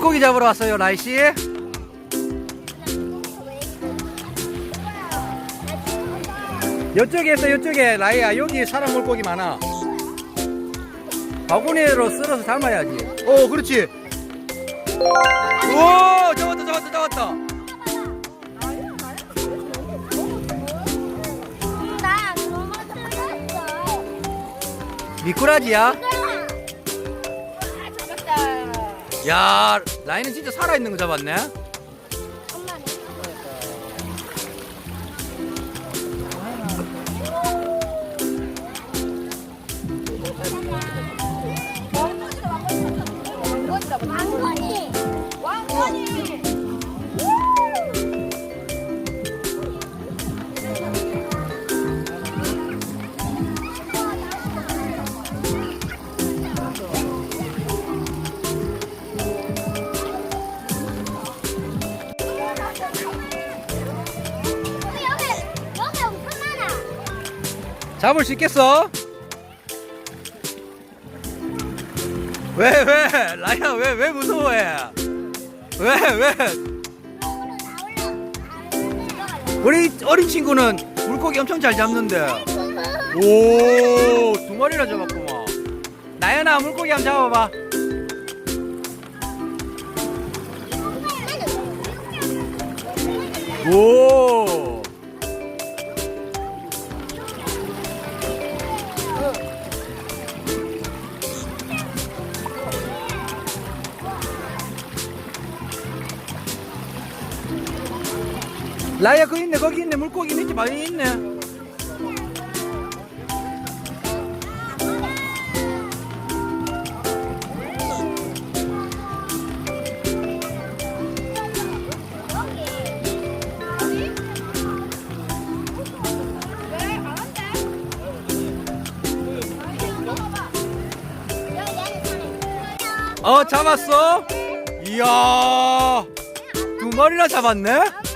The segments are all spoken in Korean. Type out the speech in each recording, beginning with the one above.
물고기 잡으러 왔어요, 라이 씨. 이쪽에 있어, 이쪽에. 라이야, 여기 사람 물고기 많아. 바구니로 쓸어서 담아야지. 오, 그렇지. 오, 잡았다, 잡았다, 잡았다. 미꾸라지야? 야, 라이는 진짜 살아있는 거 잡았네. 잡을 수 있겠어? 왜, 왜? 라이야, 왜, 왜 무서워해? 왜, 왜? 우리 어린 친구는 물고기 엄청 잘 잡는데. 오, 두 마리나 잡았구만. 나연아, 물고기 한번 잡아봐. 오. 라이야, 거기 있네, 거기 있네. 물고기 밑에 많이 있네. 어, 잡았어? 이야, 두 마리나 잡았네?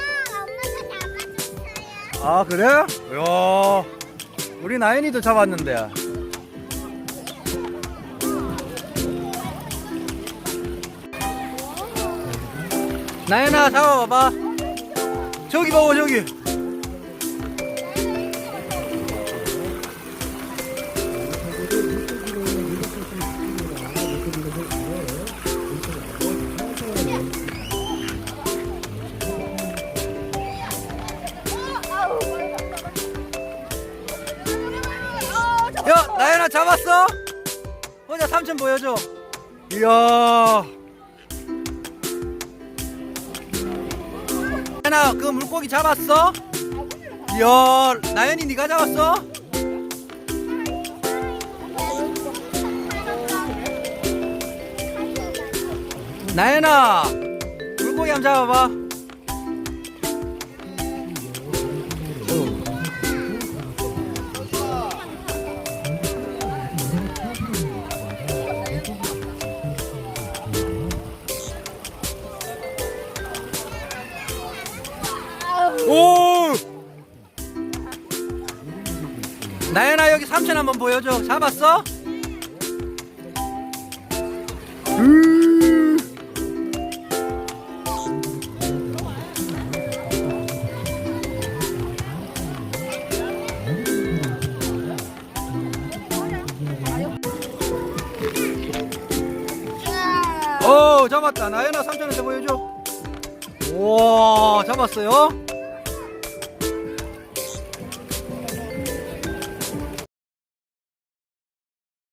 아, 그래? 이야, 우리 나연이도 잡았는데. 나연아, 잡아봐봐. 저기 봐봐, 저기. 나연아 잡았어? 혼자 삼촌 보여줘. 이야. 나연아, 그 물고기 잡았어? 이야, 나연이 네가 잡았어? 나연아, 물고기 한번 잡아봐. 오! 나연아 여기 삼촌 한번 보여줘. 잡았어? 음. 오 잡았다. 나연아 삼촌한테 보여줘. 우와 잡았어요.